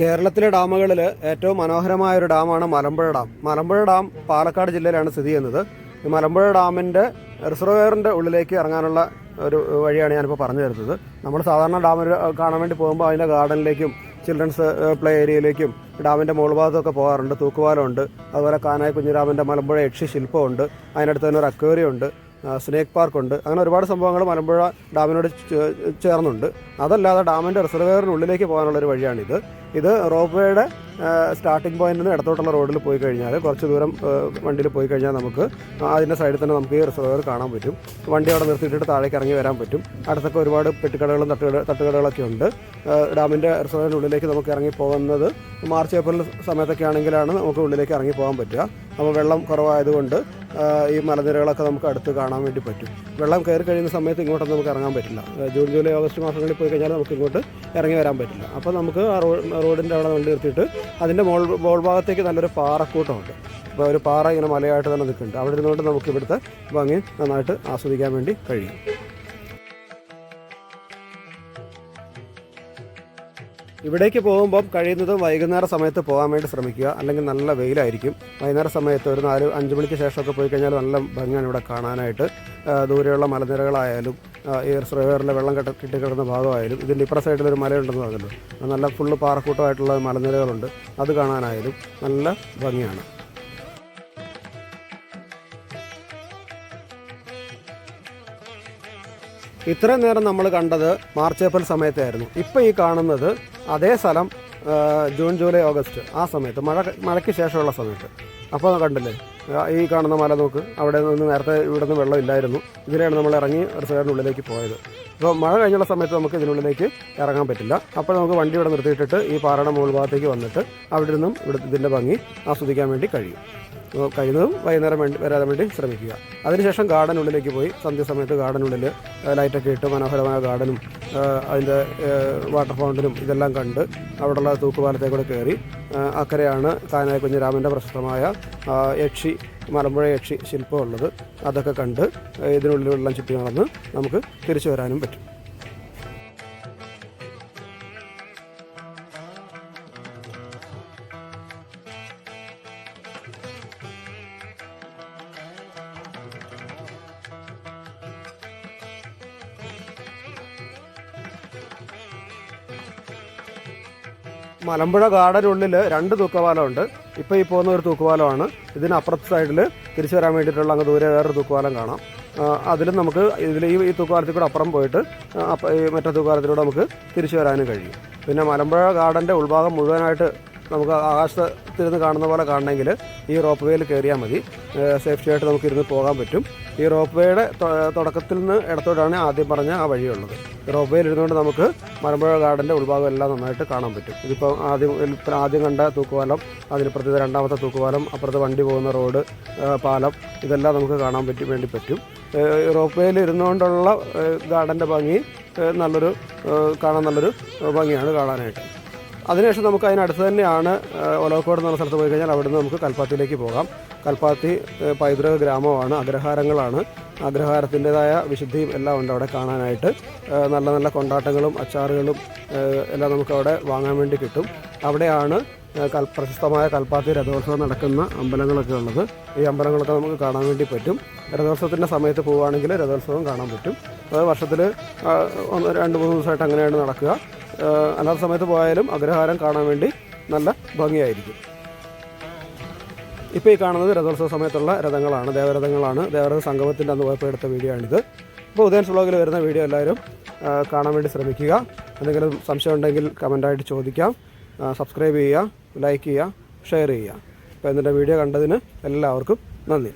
കേരളത്തിലെ ഡാമുകളിൽ ഏറ്റവും മനോഹരമായ ഒരു ഡാമാണ് മലമ്പുഴ ഡാം. മലമ്പുഴ ഡാം പാലക്കാട് ജില്ലയിലാണ് സ്ഥിതി ചെയ്യുന്നത്. ഈ മലമ്പുഴ ഡാമിന്റെ റിസർവെയറിന്റെ ഉള്ളിലേക്ക് ഇറങ്ങാനുള്ള ഒരു വഴിയാണ് ഞാനിപ്പോൾ പറഞ്ഞു തരുന്നത്. നമ്മൾ സാധാരണ ഡാമിൽ കാണാൻ വേണ്ടി പോകുമ്പോൾ അതിന്റെ ഗാർഡനിലേക്കും ചിൽഡ്രൻസ് പ്ലേ ഏരിയയിലേക്കും ഡാമിന്റെ മുകൾ ഭാഗത്തൊക്കെ പോകാറുണ്ട്. തൂക്കുപാലമുണ്ട് അതുപോലെ കാനായി കുഞ്ഞിരാമന്റെ മലമ്പുഴ യക്ഷി ശില്പമുണ്ട്. അതിനടുത്ത് തന്നെ ഒരു അക്വേറിയം ഉണ്ട്. സ്നേക്ക് പാർക്കുണ്ട് അങ്ങനെ ഒരുപാട് സംഭവങ്ങൾ മലമ്പുഴ ഡാമിനോട് ചേർന്നുണ്ട്. അതല്ലാതെ ഡാമിന്റെ റിസർവേറിനുള്ളിലേക്ക് പോകാനുള്ളൊരു വഴിയാണിത്. ഇത് റോപ്പ് വേയുടെ സ്റ്റാർട്ടിംഗ് പോയിന്റിൽ നിന്ന് ഇടത്തോട്ടുള്ള റോഡിൽ പോയി കഴിഞ്ഞാൽ കുറച്ച് ദൂരം വണ്ടിയിൽ പോയി കഴിഞ്ഞാൽ നമുക്ക് അതിന്റെ സൈഡിൽ തന്നെ നമുക്ക് ഈ റിസർവർ കാണാൻ പറ്റും. വണ്ടി അവിടെ നിർത്തിയിട്ടിട്ട് താഴേക്ക് ഇറങ്ങി വരാൻ പറ്റും. അടുത്തൊക്കെ ഒരുപാട് പെട്ടിക്കടകളും തട്ടുകട തട്ടുകടകളൊക്കെ ഉണ്ട്. ഡാമിന്റെ റിസർവറിനുള്ളിലേക്ക് നമുക്ക് ഇറങ്ങി പോകുന്നത് മാർച്ച് ഏപ്രിൽ സമയത്തൊക്കെ ആണെങ്കിലാണ് നമുക്ക് ഉള്ളിലേക്ക് ഇറങ്ങി പോകാൻ പറ്റുക. അപ്പോൾ വെള്ളം കുറവായതുകൊണ്ട് ഈ മലനിരകളൊക്കെ നമുക്ക് അടുത്ത് കാണാൻ വേണ്ടി പറ്റും. വെള്ളം കയറി കഴിയുന്ന സമയത്ത് ഇങ്ങോട്ടൊന്നും നമുക്ക് ഇറങ്ങാൻ പറ്റില്ല. ജൂൺ ജൂലൈ ഓഗസ്റ്റ് മാസങ്ങളിൽ പോയി കഴിഞ്ഞാൽ നമുക്ക് ഇങ്ങോട്ട് ഇറങ്ങി വരാൻ പറ്റില്ല. അപ്പോൾ നമുക്ക് ആ റോഡ് റോഡിന്റെ അവിടെ വണ്ടി നിർത്തിയിട്ട് അതിന്റെ മോൾ മോൾ ഭാഗത്തേക്ക് നല്ലൊരു പാറക്കൂട്ടമുണ്ട്. അപ്പോൾ ഒരു പാറ ഇങ്ങനെ മലയായിട്ട് തന്നെ നിൽക്കുന്നുണ്ട്. അവിടെ ഇരുന്നുകൊണ്ട് നമുക്ക് ഇവിടുത്തെ ഭംഗി നന്നായിട്ട് ആസ്വദിക്കാൻ വേണ്ടി കഴിയും. ഇവിടേക്ക് പോകുമ്പം കഴിയുന്നതും വൈകുന്നേര സമയത്ത് പോകാൻ വേണ്ടി ശ്രമിക്കുക. അല്ലെങ്കിൽ നല്ല വെയിലായിരിക്കും. വൈകുന്നേര സമയത്ത് ഒരു നാല് അഞ്ച് മണിക്ക് ശേഷമൊക്കെ പോയി കഴിഞ്ഞാൽ നല്ല ഭംഗിയാണ് ഇവിടെ കാണാനായിട്ട്. ദൂരെയുള്ള മലനിരകളായാലും ഈ റിസർവേറിലെ വെള്ളം കെട്ട കിട്ടിക്കിടന്ന ഭാഗമായാലും ഇതിന്റെ ഇപ്പുറ സൈഡിൽ ഒരു മലയുണ്ടെന്ന് പറഞ്ഞല്ലോ. നല്ല ഫുള്ള് പാറക്കൂട്ടമായിട്ടുള്ള മലനിരകളുണ്ട്. അത് കാണാനായാലും നല്ല ഭംഗിയാണ്. ഇത്രയും നേരം നമ്മൾ കണ്ടത് മാർച്ച് ഏപ്രിൽ സമയത്തായിരുന്നു. ഇപ്പോൾ ഈ കാണുന്നത് അതേ സ്ഥലം ജൂൺ ജൂലൈ ഓഗസ്റ്റ് ആ സമയത്ത്. മഴ മഴയ്ക്ക് ശേഷമുള്ള സമയത്ത്. അപ്പോൾ കണ്ടില്ലേ? ഈ കാണുന്ന മല നോക്ക്. അവിടെ നിന്ന് നേരത്തെ ഇവിടെ നിന്ന് വെള്ളം ഇല്ലായിരുന്നു. ഇതിലാണ് നമ്മൾ ഇറങ്ങി റിസർവിനുള്ളിലേക്ക് പോയത്. അപ്പോൾ മഴ കഴിഞ്ഞുള്ള സമയത്ത് നമുക്ക് ഇതിനുള്ളിലേക്ക് ഇറങ്ങാൻ പറ്റില്ല. അപ്പോൾ നമുക്ക് വണ്ടി ഇവിടെ നിർത്തിയിട്ടിട്ട് ഈ പാറയുടെ മുകൾ ഭാഗത്തേക്ക് വന്നിട്ട് അവിടെ നിന്നും ഇവിടെ ഇതിന്റെ ഭംഗി ആസ്വദിക്കാൻ വേണ്ടി കഴിയും. കഴിയുന്നതും വൈകുന്നേരം വേണ്ടി വരാൻ വേണ്ടി ശ്രമിക്കുക. അതിനുശേഷം ഗാർഡനുള്ളിലേക്ക് പോയി സന്ധ്യസമയത്ത് ഗാർഡനുള്ളിൽ ലൈറ്റൊക്കെ ഇട്ട് മനോഹരമായ ഗാർഡനും അതിന്റെ വാട്ടർ ഫൗണ്ടനും ഇതെല്ലാം കണ്ട് അവിടെയുള്ള തൂക്കുപാലത്തെ കൂടെ കയറി അക്കരെയാണ് കാനായ കുഞ്ഞിരാമന്റെ പ്രശസ്തമായ യക്ഷി മലമ്പുഴ യക്ഷി ശില്പമുള്ളത് അതൊക്കെ കണ്ട് ഇതിനുള്ളിൽ വെള്ളം ചുറ്റി നടന്ന് നമുക്ക് തിരിച്ചു വരാനും പറ്റും. മലമ്പുഴ ഗാർഡനുള്ളിൽ രണ്ട് തൂക്കുപാലമുണ്ട് ഇപ്പോൾ ഈ പോകുന്ന ഒരു തൂക്കുപാലമാണ് ഇതിനപ്പുറത്തെ സൈഡിൽ തിരിച്ചു വരാൻ വേണ്ടിയിട്ടുള്ള അങ്ങ് ദൂരെ വേറൊരു തൂക്കുപാലം കാണാം. അതിലും നമുക്ക് ഇതിൽ ഈ ഈ തൂക്കുപാലത്തിൽ കൂടെ അപ്പുറം പോയിട്ട് മറ്റേ തൂക്കുപാലത്തിലൂടെ നമുക്ക് തിരിച്ചു വരാനും കഴിയും. പിന്നെ മലമ്പുഴ ഗാർഡന്റെ ഉൾഭാഗം മുഴുവനായിട്ട് നമുക്ക് ആകാശത്തിരുന്ന് കാണുന്ന പോലെ കാണണമെങ്കിൽ ഈ റോപ്പ് വേയിൽ കയറിയാൽ മതി. സേഫ്റ്റി ആയിട്ട് നമുക്ക് ഇരുന്ന് പോകാൻ പറ്റും. ഈ റോപ്പ് വേയുടെ തുടക്കത്തിൽ നിന്ന് ഇടത്തോട്ടാണ് ആദ്യം പറഞ്ഞ ആ വഴിയുള്ളത്. റോപ്പ് വേയിൽ ഇരുന്നുകൊണ്ട് നമുക്ക് മലമ്പുഴ ഗാർഡന്റെ ഉൾഭാഗം എല്ലാം നന്നായിട്ട് കാണാൻ പറ്റും. ഇതിപ്പോൾ ആദ്യം ആദ്യം കണ്ട തൂക്കുപാലം അതിനിപ്പുറത്തെ രണ്ടാമത്തെ തൂക്കുപാലം അപ്പുറത്ത് വണ്ടി പോകുന്ന റോഡ് പാലം ഇതെല്ലാം നമുക്ക് കാണാൻ പറ്റി വേണ്ടി പറ്റും. റോപ്പ് വേയിൽ ഇരുന്നുകൊണ്ടുള്ള ഗാർഡന്റെ ഭംഗി നല്ലൊരു കാണാൻ നല്ലൊരു ഭംഗിയാണ് കാണാനായിട്ട്. അതിനുശേഷം നമുക്ക് അതിനടുത്ത് തന്നെയാണ് ഒലോക്കോട് എന്ന സ്ഥലത്ത് പോയി കഴിഞ്ഞാൽ അവിടുന്ന് നമുക്ക് കൽപ്പാത്തിയിലേക്ക് പോകാം. കൽപ്പാത്തി പൈതൃക ഗ്രാമമാണ് അഗ്രഹാരങ്ങളാണ്. അഗ്രഹാരത്തിന്റെതായ വിശുദ്ധിയും എല്ലാം ഉണ്ട് അവിടെ കാണാനായിട്ട്. നല്ല നല്ല കൊണ്ടാട്ടങ്ങളും അച്ചാറുകളും എല്ലാം നമുക്ക് അവിടെ വാങ്ങാൻ വേണ്ടി കിട്ടും. അവിടെയാണ് കൽ പ്രശസ്തമായ കൽപ്പാത്തി രഥോത്സവം നടക്കുന്ന അമ്പലങ്ങളൊക്കെ ഉള്ളത്. ഈ അമ്പലങ്ങളൊക്കെ നമുക്ക് കാണാൻ വേണ്ടി പറ്റും. രഥോത്സവത്തിന്റെ സമയത്ത് പോവുകയാണെങ്കിൽ രഥോത്സവം കാണാൻ പറ്റും. അത് വർഷത്തിൽ രണ്ട് മൂന്ന് ദിവസമായിട്ട് അങ്ങനെയാണ് നടക്കുക. അല്ലാത്ത സമയത്ത് പോയാലും അഗ്രഹാരം കാണാൻ വേണ്ടി നല്ല ഭംഗിയായിരിക്കും. ഇപ്പോൾ ഈ കാണുന്നത് രഥോത്സവ സമയത്തുള്ള രഥങ്ങളാണ് ദേവരഥങ്ങളാണ്. ദേവരഥ സംഗമത്തിന്റെ അന്ന് പോയപ്പോൾ എടുത്ത വീഡിയോ ആണിത്. അപ്പോൾ ഉദയൻസ് വ്ളോഗിൽ വരുന്ന വീഡിയോ എല്ലാവരും കാണാൻ വേണ്ടി ശ്രമിക്കുക. എന്തെങ്കിലും സംശയം ഉണ്ടെങ്കിൽ കമന്റായിട്ട് ചോദിക്കാം. സബ്സ്ക്രൈബ് ചെയ്യുക ലൈക്ക് ചെയ്യുക ഷെയർ ചെയ്യുക. അപ്പോൾ എന്നിട്ട് വീഡിയോ കണ്ടതിന് എല്ലാവർക്കും നന്ദി.